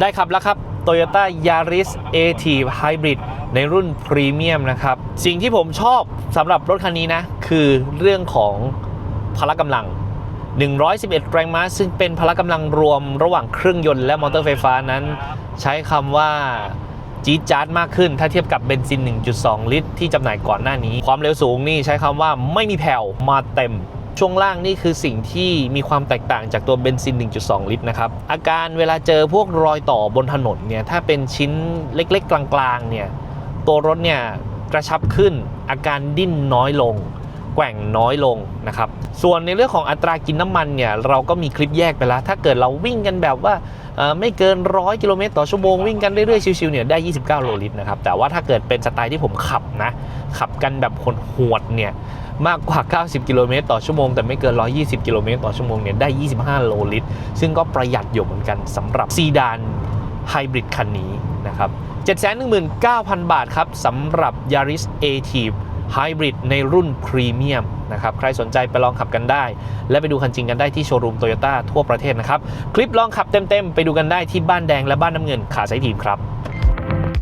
ได้ขับแล้วครับ Toyota Yaris Active Hybrid ในรุ่นพรีเมียมนะครับ สิ่งที่ผมชอบสำหรับรถคันนี้นะ คือเรื่องของพละกำลัง 111 แรงม้า ซึ่งเป็นพละกำลังรวมระหว่างเครื่องยนต์และมอเตอร์ไฟฟ้านั้น ใช้คำว่าจี๊ดจ๊าดมากขึ้น ถ้าเทียบกับเบนซิน 1.2 ลิตร ที่จำหน่ายก่อนหน้านี้ ความเร็วสูงนี่ใช้คำว่าไม่มีแผ่วมาเต็ม ช่วงล่างนี่คือสิ่งที่มีความแตกต่างจากตัวเบนซิน 1.2 ลิตรนะครับ อาการเวลาเจอพวกรอยต่อบนถนนเนี่ย ถ้าเป็นชิ้นเล็กๆ กลางๆ เนี่ย ตัวรถเนี่ยกระชับขึ้น อาการดิ้นน้อยลง แกว่งน้อยลงนะครับ ส่วนในเรื่องของอัตรากินน้ำมันเนี่ยเราก็มีคลิปแยกไปแล้ว ถ้าเกิดเราวิ่งกันแบบว่าไม่เกิน 100 กิโลเมตรต่อชั่วโมงวิ่งกันเรื่อยๆ ชิวๆเนี่ยได้ 29 โลลิตรนะครับ แต่ว่าถ้าเกิดเป็นสไตล์ที่ผมขับนะ ขับกันแบบคนหวดเนี่ยมากกว่า 90 กิโลเมตรต่อชั่วโมง แต่ไม่เกิน 120 กิโลเมตรต่อชั่วโมงเนี่ยได้ 25 โลลิตร ซึ่งก็ประหยัดอยู่เหมือนกันสำหรับซีดานไฮบริดคันนี้นะครับ 719,000 บาทครับสำหรับ Yaris ไฮบริดในรุ่นพรีเมียมนะครับใครสนใจไปลองขับกันได้ และไปดูคันจริงกันได้ที่โชว์รูมโตโยต้าทั่วประเทศนะครับ คลิปลองขับเต็มๆ ไปดูกันได้ที่บ้านแดงและบ้านน้ำเงินขาไซทีมครับ